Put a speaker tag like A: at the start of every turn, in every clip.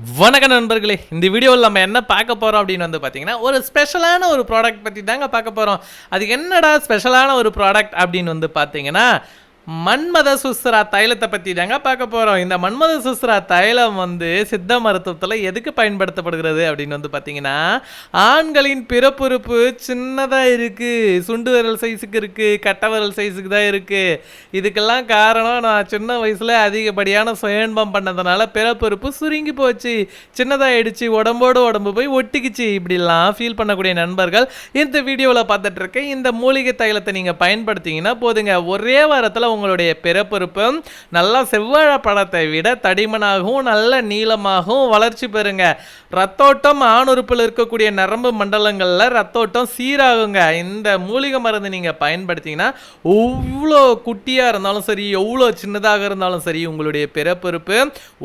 A: வணக்க நண்பர்களே. இந்த வீடியோவில் நம்ம என்ன பார்க்க போகிறோம் அப்படின்னு வந்து பார்த்தீங்கன்னா ஒரு ஸ்பெஷலான ஒரு ப்ராடக்ட் பற்றி தாங்க பார்க்க போகிறோம் அது என்னடா ஸ்பெஷலான ஒரு ப்ராடக்ட் அப்படின்னு வந்து பார்த்தீங்கன்னா மன்மத சுஸ்ரா தைலத்தை பற்றி தாங்க பார்க்க போகிறோம் இந்த மன்மத சுஸ்ரா தைலம் வந்து சித்த மருத்துவத்தில் எதுக்கு பயன்படுத்தப்படுகிறது அப்படின்னு வந்து பார்த்தீங்கன்னா ஆண்களின் பிறப்புறுப்பு சின்னதாக இருக்குது சுண்டு விரல் சைஸுக்கு இருக்குது கட்டை விரல் சைஸுக்கு தான் இருக்குது இதுக்கெல்லாம் காரணம் நான் சின்ன வயசில் அதிகப்படியான சுயன்பம் பண்ணதுனால பிறப்புறுப்பு சுருங்கி போச்சு. சின்னதாகிடுச்சு உடம்போடு உடம்பு போய் ஒட்டிக்குச்சு. இப்படிலாம் ஃபீல் பண்ணக்கூடிய நண்பர்கள் இந்த வீடியோவில் பார்த்துட்ருக்கேன் இந்த மூலிகை தைலத்தை நீங்கள் பயன்படுத்திங்கன்னா போதுங்க. ஒரே வாரத்தில் உங்கள் உங்களுடைய பிறப்புறுப்பு நல்லா செவ்வாழை பழத்தை விட தடிமனாகவும் நல்ல நீளமாகவும் வளர்ச்சி பெறுங்க. ரத்தோட்டம் ஆணுறுப்பில் இருக்கக்கூடிய நரம்பு மண்டலங்களில் ரத்தோட்டம் சீராகுங்க. இந்த மூலிகை மருந்து நீங்கள் பயன்படுத்திங்கன்னா எவ்வளோ குட்டியாக இருந்தாலும் சரி எவ்வளோ சின்னதாக இருந்தாலும் சரி உங்களுடைய பிறப்புறுப்பு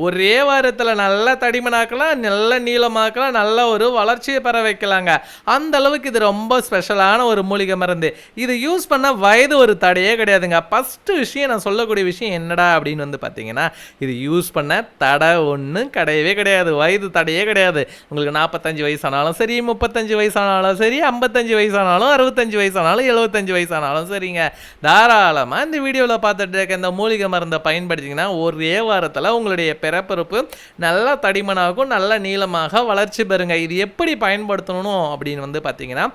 A: ஒரே வாரத்தில் நல்ல தடிமனாக்கலாம் நல்ல நீளமாக்கலாம் நல்ல ஒரு வளர்ச்சியை பெற வைக்கலாங்க. அந்த அளவுக்கு இது ரொம்ப ஸ்பெஷலான ஒரு மூலிகை மருந்து. இது யூஸ் பண்ண வயது ஒரு தடையே கிடையாதுங்க. ஃபஸ்ட்டு விஷயம் நான் சொல்லக்கூடிய விஷயம் என்னடா அப்படின்னு வந்து பார்த்தீங்கன்னா இது யூஸ் பண்ண தடை ஒன்றும் கிடையவே கிடையாது. வயது தடையே கிடையாது. உங்களுக்கு நாற்பத்தஞ்சு வயசானாலும் சரி முப்பத்தஞ்சு வயசானாலும் சரி ஐம்பத்தஞ்சு வயசானாலும் அறுபத்தஞ்சு வயசானாலும் எழுபத்தஞ்சு வயசானாலும் சரிங்க. தாராளமாக இந்த வீடியோவில் பார்த்துட்டு இருக்க இந்த மூலிகை மருந்தை பயன்படுத்திங்கன்னா ஒரே வாரத்தில் உங்களுடைய பிறப்பிறப்பு நல்லா தடிமனாகும் நல்ல நீளமாக வளர்ச்சி பெறுங்க. இது எப்படி பயன்படுத்தணும் அப்படின்னு வந்து பார்த்தீங்கன்னா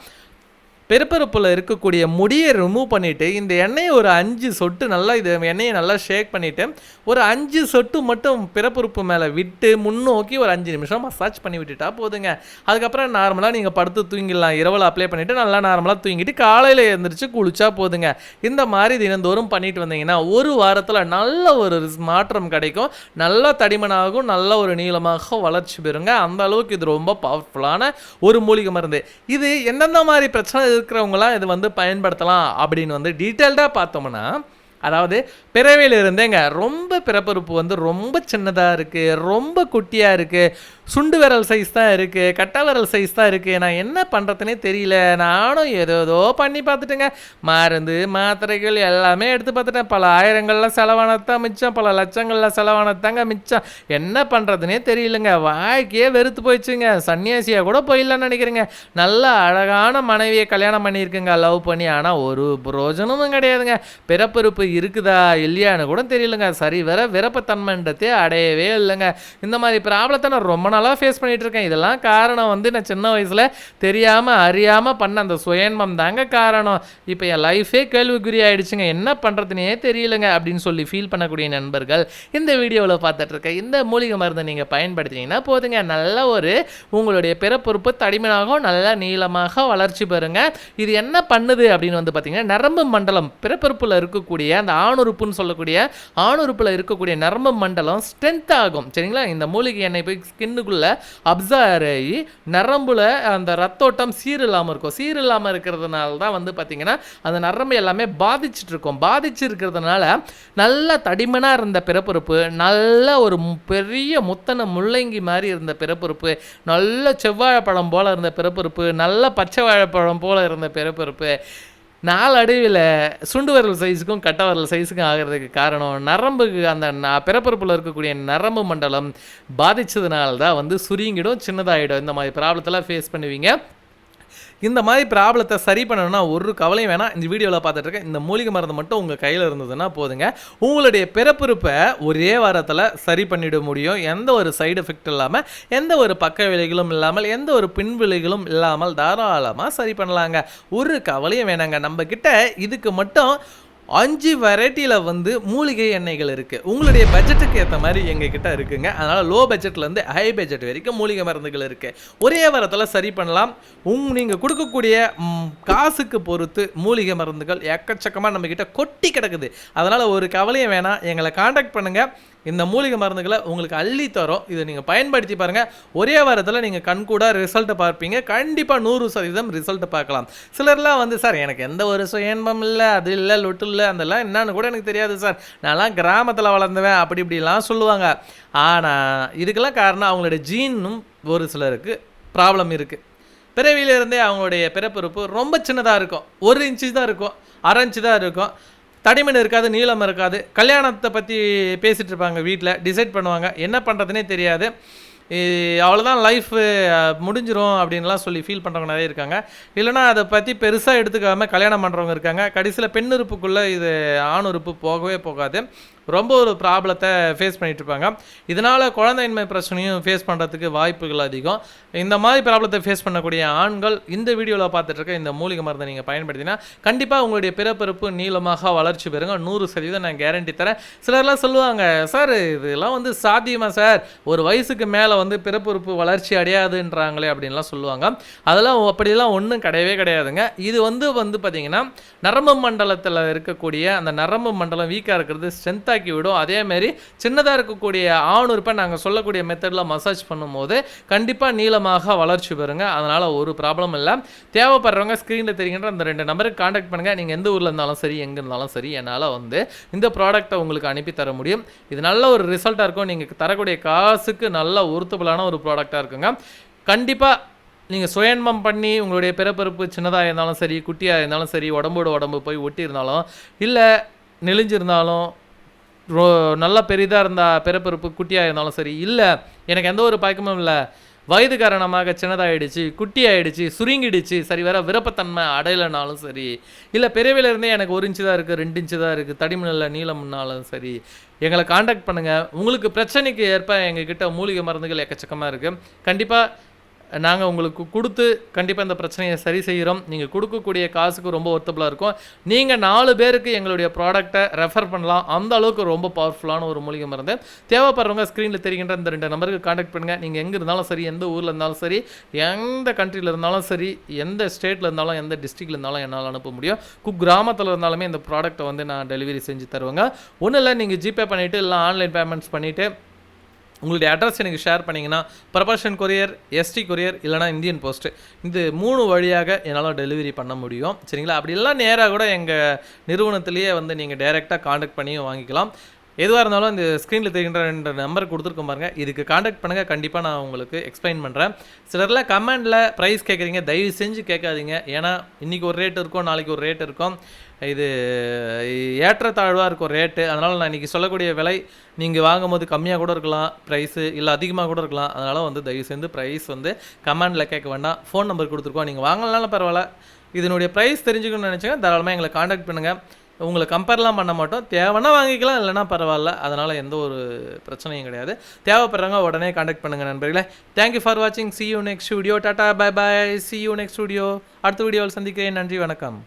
A: பெருப்பருப்பில் இருக்கக்கூடிய முடியை ரிமூவ் பண்ணிவிட்டு இந்த எண்ணெயை ஒரு அஞ்சு சொட்டு நல்லா இது எண்ணெயை நல்லா ஷேக் பண்ணிவிட்டு ஒரு அஞ்சு சொட்டு மட்டும் பிறப்புறுப்பு மேலே விட்டு முன்னோக்கி ஒரு அஞ்சு நிமிஷம் மசாஜ் பண்ணி விட்டுட்டா போதுங்க. அதுக்கப்புறம் நார்மலாக நீங்கள் படுத்து தூங்கிடலாம். இரவில் அப்ளை பண்ணிவிட்டு நல்லா நார்மலாக தூங்கிட்டு காலையில் எழுந்திரிச்சு குளிச்சா போதுங்க. இந்த மாதிரி தினந்தோறும் பண்ணிட்டு வந்தீங்கன்னா ஒரு வாரத்தில் நல்ல ஒரு ரிஸ்- மாற்றம் கிடைக்கும். நல்ல தடிமனாகும் நல்ல ஒரு நீளமாக வளர்ச்சி பெறுங்க. அந்த அளவுக்கு இது ரொம்ப பவர்ஃபுல்லான ஒரு மூலிகை மருந்து. இது எந்தெந்த மாதிரி பிரச்சனை? இருக்கிறவங்களாம் இது வந்து பயன்படுத்தலாம் அப்படின்னு வந்து டீட்டெயில்டாக பார்த்தோம்னா அதாவது பிறவையில் இருந்தேங்க ரொம்ப பிறப்பறுப்பு வந்து ரொம்ப சின்னதாக இருக்குது ரொம்ப குட்டியாக இருக்குது சுண்டு விரல் சைஸ் தான் இருக்குது கட்டை விரல் சைஸ் தான் இருக்குது நான் என்ன பண்ணுறதுனே தெரியல. நானும் ஏதோ ஏதோ பண்ணி பார்த்துட்டேங்க. மருந்து மாத்திரைகள் எல்லாமே எடுத்து பார்த்துட்டேன். பல ஆயிரங்கள்லாம் செலவானதான் மிச்சம். பல லட்சங்களில் செலவானதாங்க மிச்சம். என்ன பண்ணுறதுனே தெரியலங்க. வாழ்க்கையே வெறுத்து போயிடுச்சுங்க. சன்னியாசியாக கூட போயிடலான்னு நினைக்கிறேங்க. நல்ல அழகான மனைவியை கல்யாணம் பண்ணியிருக்குங்க. லவ் பண்ணி. ஆனால் ஒரு பிரயோஜனமும் கிடையாதுங்க. பிறப்பிறப்பு இருக்குதா இல்லையான்னு கூட தெரியலங்க. சரி வர விரப்பத்தன்மைன்றதே அடையவே இல்லைங்க. இந்த மாதிரி ப்ராப்ளத்தை நான் ரொம்ப நாள் நாளாக ஃபேஸ் பண்ணிகிட்ருக்கேன் இருக்கேன். இதெல்லாம் காரணம் வந்து நான் சின்ன வயசில் தெரியாமல் அறியாமல் பண்ண அந்த சுயன்மம் தாங்க காரணம். இப்போ என் லைஃபே கேள்விக்குறி ஆகிடுச்சுங்க என்ன பண்ணுறதுனே தெரியலங்க அப்படின்னு சொல்லி ஃபீல் பண்ணக்கூடிய நண்பர்கள் இந்த வீடியோவில் பார்த்துட்ருக்கேன் இந்த மூலிகை மருந்தை நீங்கள் பயன்படுத்தினீங்கன்னா போதுங்க. நல்ல ஒரு உங்களுடைய பிறப்புறுப்பு தடிமனாகவும் நல்லா நீளமாக வளர்ச்சி பெறுங்க. இது என்ன பண்ணுது அப்படின்னு வந்து பார்த்தீங்கன்னா நரம்பு மண்டலம் பிறப்புறுப்பில் இருக்கக்கூடிய அந்த ஆணுறுப்புன்னு சொல்லக்கூடிய ஆணுறுப்பில் இருக்கக்கூடிய நரம்பு மண்டலம் ஸ்ட்ரென்த் ஆகும். சரிங்களா? இந்த மூலிகை எண்ணெய் போய் ஸ்கின் ஸ்கின்னுக்குள்ளே அப்சர்வ் ஆகி நரம்புல அந்த ரத்தோட்டம் சீர் இல்லாமல் இருக்கும். சீர் இல்லாமல் இருக்கிறதுனால தான் வந்து பார்த்திங்கன்னா அந்த நரம்பு எல்லாமே பாதிச்சுட்டு இருக்கும். பாதிச்சு இருக்கிறதுனால நல்ல தடிமனாக இருந்த பிறப்புறுப்பு நல்ல ஒரு பெரிய முத்தனை முள்ளங்கி மாதிரி இருந்த பிறப்புறுப்பு நல்ல செவ்வாழைப்பழம் போல் இருந்த பிறப்புறுப்பு நல்ல பச்சை வாழைப்பழம் போல் இருந்த பிறப்புறுப்பு நாளடைவில் சுண்டு வரல் சைஸுக்கும் கட்டை வரல் சைஸுக்கும் ஆகிறதுக்கு காரணம் நரம்புக்கு அந்த ந- இருக்கக்கூடிய நரம்பு மண்டலம் பாதித்ததுனால தான் வந்து சுருங்கிடும் சின்னதாகிடும் இந்த மாதிரி ப்ராப்ளத்தெல்லாம் ஃபேஸ் பண்ணுவீங்க. இந்த மாதிரி ப்ராப்ளத்தை சரி பண்ணணும்னா ஒரு கவலையும் வேணாம். இந்த வீடியோவில் பார்த்துட்டு இருக்க இந்த மூலிகை மருந்து மட்டும் உங்கள் கையில் இருந்ததுன்னா போதுங்க. உங்களுடைய பிறப்புறுப்பை ஒரே வாரத்தில் சரி பண்ணிட முடியும். எந்த ஒரு சைடு எஃபெக்ட் இல்லாமல் எந்த ஒரு பக்க விலைகளும் இல்லாமல் எந்த ஒரு பின் விலைகளும் இல்லாமல் தாராளமாக சரி பண்ணலாங்க. ஒரு கவலையும் வேணாங்க. நம்ம கிட்ட இதுக்கு மட்டும் அஞ்சு வெரைட்டியில் வந்து மூலிகை எண்ணெய்கள் இருக்குது உங்களுடைய பட்ஜெட்டுக்கு ஏற்ற மாதிரி எங்கள் கிட்ட இருக்குங்க. அதனால் லோ பட்ஜெட்லேருந்து ஹை பட்ஜெட் வரைக்கும் மூலிகை மருந்துகள் இருக்குது ஒரே வாரத்தில் சரி பண்ணலாம். உங் நீங்கள் கொடுக்கக்கூடிய காசுக்கு பொறுத்து மூலிகை மருந்துகள் எக்கச்சக்கமாக நம்மக்கிட்ட கொட்டி கிடக்குது. அதனால் ஒரு கவலையும் வேணாம். எங்களை காண்டாக்ட் பண்ணுங்கள் இந்த மூலிகை மருந்துகளை உங்களுக்கு அள்ளி தரும். இதை நீங்கள் பயன்படுத்தி பாருங்கள் ஒரே வாரத்தில் நீங்கள் கண்கூட ரிசல்ட்டை பார்ப்பீங்க. கண்டிப்பாக நூறு சதவீதம் ரிசல்ட்டை பார்க்கலாம். சிலர்லாம் வந்து சார் எனக்கு எந்த ஒரு சுயன்பம் இல்லை. அது இல்லை லொட்டு இல்லை. அதெல்லாம் என்னன்னு கூட எனக்கு தெரியாது சார். நான்லாம் கிராமத்தில் வளர்ந்துவேன். அப்படி இப்படிலாம் சொல்லுவாங்க. ஆனால் இதுக்கெல்லாம் காரணம் அவங்களுடைய ஜீனும் ஒரு சிலருக்கு ப்ராப்ளம் இருக்குது பிறவியிலிருந்தே அவங்களுடைய பிறப்புறுப்பு ரொம்ப சின்னதாக இருக்கும். ஒரு இன்ச்சு தான் இருக்கும். அரை இன்ச்சு தான் இருக்கும். தடிமன் இருக்காது நீளம் இருக்காது. கல்யாணத்தை பற்றி பேசிகிட்டு இருப்பாங்க வீட்டில் டிசைட் பண்ணுவாங்க. என்ன பண்ணுறதுனே தெரியாது. அவ்வளோதான் லைஃப் முடிஞ்சிரும் அப்படின்லாம் சொல்லி ஃபீல் பண்ணுறவங்க நிறைய இருக்காங்க. இல்லைனா அதை பற்றி பெருசாக எடுத்துக்காமல் கல்யாணம் பண்ணுறவங்க இருக்காங்க. கடைசியில் பெண் உறுப்புக்குள்ளே இது ஆண் உறுப்பு போகவே போகாது. ரொம்ப ஒரு ப்ராப்ளத்தை ஃபேஸ் பண்ணிகிட்டு இருப்பாங்க. இதனால் குழந்தையின்மை பிரச்சனையும் ஃபேஸ் பண்ணுறதுக்கு வாய்ப்புகள் அதிகம். இந்த மாதிரி ப்ராப்ளத்தை ஃபேஸ் பண்ணக்கூடிய ஆண்கள் இந்த வீடியோவில் பார்த்துட்டு இருக்க இந்த மூலிகை மருந்தை நீங்கள் பயன்படுத்தினா கண்டிப்பாக உங்களுடைய பிறப்பிறப்பு நீளமாக வளர்ச்சி பெறுங்க. நூறு சதவீதம் நான் கேரண்டி தரேன். சிலர்லாம் சொல்லுவாங்க சார் இதெல்லாம் வந்து சாத்தியமா சார்? ஒரு வயசுக்கு மேலே வந்து பிறப்புறுப்பு வளர்ச்சி அடையாதுன்றாங்களே அப்படின்லாம் சொல்லுவாங்க. அதெல்லாம் அப்படிலாம் ஒன்றும் கிடையவே கிடையாதுங்க. இது வந்து வந்து பார்த்தீங்கன்னா நரம்பு மண்டலத்தில் இருக்கக்கூடிய அந்த நரம்பு மண்டலம் வீக்காக இருக்கிறது ஸ்ட்ரென்த்தாக்கி விடும். அதேமாரி சின்னதாக இருக்கக்கூடிய ஆணுறுப்பை நாங்கள் சொல்லக்கூடிய மெத்தடில் மசாஜ் பண்ணும்போது கண்டிப்பாக நீளமாக வளர்ச்சி பெறுங்க. அதனால் ஒரு ப்ராப்ளம் இல்லை. தேவைப்படுறவங்க ஸ்க்ரீனில் தெரிகின்ற அந்த ரெண்டு நம்பருக்கு காண்டாக்ட் பண்ணுங்கள் நீங்கள் எந்த ஊரில் இருந்தாலும் சரி எங்கே இருந்தாலும் சரி என்னால் வந்து இந்த ப்ராடக்ட்டை உங்களுக்கு அனுப்பி தர முடியும். இது நல்ல ஒரு ரிசல்ட்டாக இருக்கும். நீங்கள் தரக்கூடிய காசுக்கு நல்ல உறுத்துபலான ஒரு ப்ராடக்டாக இருக்குங்க. கண்டிப்பாக நீங்கள் சுயன்மம் பண்ணி உங்களுடைய பிறப்பருப்பு சின்னதாக இருந்தாலும் சரி குட்டியாக இருந்தாலும் சரி உடம்போட உடம்பு போய் ஒட்டி இருந்தாலும் இல்லை நெளிஞ்சிருந்தாலும் ரோ நல்லா பெரிதாக இருந்தால் பிறப்பிறப்பு குட்டியாக இருந்தாலும் சரி இல்லை எனக்கு எந்த ஒரு பயக்கமும் இல்லை வயது காரணமாக சின்னதாகிடுச்சு குட்டி ஆகிடுச்சு சுருங்கிடுச்சு சரி வர விருப்பத்தன்மை அடையலைனாலும் சரி இல்லை பெரியவிலேருந்தே எனக்கு ஒரு இன்ச்சு தான் இருக்குது ரெண்டு இன்ச்சு தான் இருக்குது தடிமணில் நீளம்னாலும் சரி எங்களை காண்டாக்ட் பண்ணுங்கள் உங்களுக்கு பிரச்சனைக்கு ஏற்ப எங்ககிட்ட மூலிகை மருந்துகள் எக்கச்சக்கமாக இருக்குது கண்டிப்பாக நாங்கள் உங்களுக்கு கொடுத்து கண்டிப்பாக இந்த பிரச்சனையை சரி செய்கிறோம் நீங்கள் கொடுக்கக்கூடிய காசுக்கு ரொம்ப ஒர்த்தபுளாக இருக்கும். நீங்கள் நாலு பேருக்கு எங்களுடைய ப்ராடக்ட்டை ரெஃபர் பண்ணலாம். அந்த அளவுக்கு ரொம்ப பவர்ஃபுல்லான ஒரு மூலிகை மருந்து. தேவைப்படுறவங்க ஸ்க்ரீனில் தெரிகின்ற இந்த ரெண்டு நம்பருக்கு காண்டாக்ட் பண்ணுங்கள் நீங்கள் எங்கே இருந்தாலும் சரி எந்த ஊரில் இருந்தாலும் சரி எந்த கண்ட்ரியில் இருந்தாலும் சரி எந்த ஸ்டேட்டில் இருந்தாலும் எந்த டிஸ்ட்ரிக்டில் இருந்தாலும் என்னால் அனுப்ப முடியும். குக் கிராமத்தில் இருந்தாலுமே இந்த ப்ராடக்ட்டை வந்து நான் டெலிவரி செஞ்சு தருவேங்க. ஒன்றும் இல்லை நீங்கள் ஜிபே பண்ணிவிட்டு இல்லை ஆன்லைன் பேமெண்ட்ஸ் பண்ணிவிட்டு உங்களுடைய அட்ரஸ் எனக்கு ஷேர் பண்ணிங்கன்னா ப்ரொபஷன் கொரியர் எஸ்டி கொரியர் இல்லைனா இந்தியன் போஸ்ட் இது மூணு வழியாக என்னால் டெலிவரி பண்ண முடியும். சரிங்களா? அப்படி எல்லாம் நேராக கூட எங்கள் நிறுவனத்திலேயே வந்து நீங்கள் டைரெக்டாக காண்டக்ட் பண்ணியும் வாங்கிக்கலாம். எதுவாக இருந்தாலும் இந்த ஸ்க்ரீனில் தெரிகின்ற நம்பர் கொடுத்துருக்கோம் பாருங்கள் இதுக்கு காண்டாக்ட் பண்ணுங்கள் கண்டிப்பாக நான் உங்களுக்கு எக்ஸ்பிளைன் பண்ணுறேன் சிலரில் கமெண்டில் ப்ரைஸ் கேட்குறீங்க தயவு செஞ்சு கேட்காதீங்க. ஏன்னா இன்றைக்கி ஒரு ரேட் இருக்கும் நாளைக்கு ஒரு ரேட் இருக்கும். இது ஏற்றத்தாழ்வாக இருக்கும் ரேட்டு அதனால் நான் இன்றைக்கி சொல்லக்கூடிய விலை நீங்கள் வாங்கும்போது கம்மியாக கூட இருக்கலாம். ப்ரைஸு இல்லை அதிகமாக கூட இருக்கலாம். அதனால் வந்து தயவு செஞ்சு ப்ரைஸ் வந்து கமெண்டில் கேட்க வேண்டாம். ஃபோன் நம்பர் கொடுத்துருக்கோம். நீங்கள் வாங்கலனாலும் பரவாயில்ல. இதனுடைய ப்ரைஸ் தெரிஞ்சுக்கணும்னு நினச்சிங்க தாராளமாக எங்களை காண்டாக்ட் பண்ணுங்கள் உங்களை கம்பேர்லாம் பண்ண மாட்டோம். தேவைன்னா வாங்கிக்கலாம் இல்லைனா பரவாயில்ல. அதனால் எந்த ஒரு பிரச்சனையும் கிடையாது. தேவைப்படுறவங்க உடனே காண்டாக்ட் பண்ணுங்கள் நண்பர்களே. தேங்க்யூ ஃபார் வாட்சிங் see you next video tata bye bye see you next video அடுத்த வீடியோவில் சந்திக்கிறேன். நன்றி வணக்கம்.